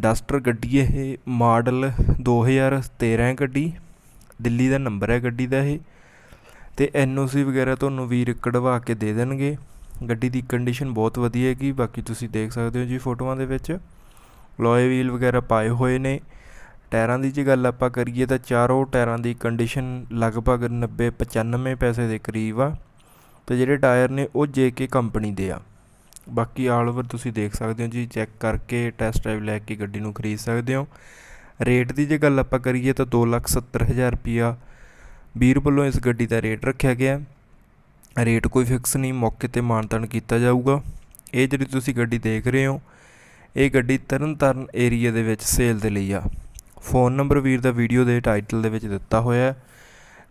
Duster ਗੱਡੀ ਇਹ model 2013 ਹੈ ਗੱਡੀ, ਦਿੱਲੀ ਦਾ ਨੰਬਰ ਹੈ ਗੱਡੀ ਦਾ ਇਹ ਅਤੇ ਐੱਨ ਓ ਸੀ ਵਗੈਰਾ ਤੁਹਾਨੂੰ ਵੀਰ ਕਢਵਾ ਕੇ ਦੇ ਦੇਣਗੇ। ਗੱਡੀ ਦੀ ਕੰਡੀਸ਼ਨ ਬਹੁਤ ਵਧੀਆ ਹੈਗੀ, ਬਾਕੀ ਤੁਸੀਂ ਦੇਖ ਸਕਦੇ ਹੋ ਜੀ ਫੋਟੋਆਂ ਦੇ ਵਿੱਚ। ਲੋਏ ਵੀਲ ਵਗੈਰਾ ਪਾਏ ਹੋਏ ਨੇ। ਟਾਇਰਾਂ ਦੀ ਜੇ ਗੱਲ ਆਪਾਂ ਕਰੀਏ ਤਾਂ ਚਾਰੋਂ ਟਾਇਰਾਂ ਦੀ ਕੰਡੀਸ਼ਨ ਲਗਭਗ 90 95 ਪੈਸੇ ਦੇ ਕਰੀਬ ਆ। ਤੇ ਜਿਹੜੇ ਟਾਇਰ ਨੇ ਉਹ ਜੇ ਕੇ ਕੰਪਨੀ ਦੇ ਆ। ਬਾਕੀ ਆਲ ਓਵਰ ਤੁਸੀਂ ਦੇਖ ਸਕਦੇ ਹੋ ਜੀ, ਚੈੱਕ ਕਰਕੇ ਟੈਸਟ ਡਰਾਈਵ ਲੈ ਕੇ ਗੱਡੀ ਨੂੰ ਖਰੀਦ ਸਕਦੇ ਹੋ। ਰੇਟ ਦੀ ਜੇ ਗੱਲ ਆਪਾਂ ਕਰੀਏ ਤਾਂ 270000 ਰੁਪਿਆ ਵੀਰ ਵੱਲੋਂ ਇਸ ਗੱਡੀ ਦਾ ਰੇਟ ਰੱਖਿਆ ਗਿਆ। ਰੇਟ ਕੋਈ ਫਿਕਸ ਨਹੀਂ, ਮੌਕੇ ਤੇ ਮਾਨਤਾਨ ਕੀਤਾ ਜਾਊਗਾ। ਇਹ ਜਿਹੜੀ ਤੁਸੀਂ ਗੱਡੀ ਦੇਖ ਰਹੇ ਹੋ, ਇਹ ਗੱਡੀ ਤਰਨਤਾਰਨ ਏਰੀਆ ਦੇ ਵਿੱਚ ਸੇਲ ਦੇ ਲਈ ਆ। ਫੋਨ ਨੰਬਰ ਵੀਰ ਦਾ ਵੀਡੀਓ ਦੇ ਟਾਈਟਲ ਦੇ ਵਿੱਚ ਦਿੱਤਾ ਹੋਇਆ ਹੈ।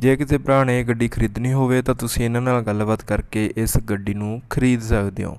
ਜੇ ਕਿਸੇ ਭਰਾ ਨੇ ਇਹ ਗੱਡੀ ਖਰੀਦਣੀ ਹੋਵੇ ਤਾਂ ਤੁਸੀਂ ਇਹਨਾਂ ਨਾਲ ਗੱਲਬਾਤ ਕਰਕੇ ਇਸ ਗੱਡੀ ਨੂੰ ਖਰੀਦ ਸਕਦੇ ਹੋ।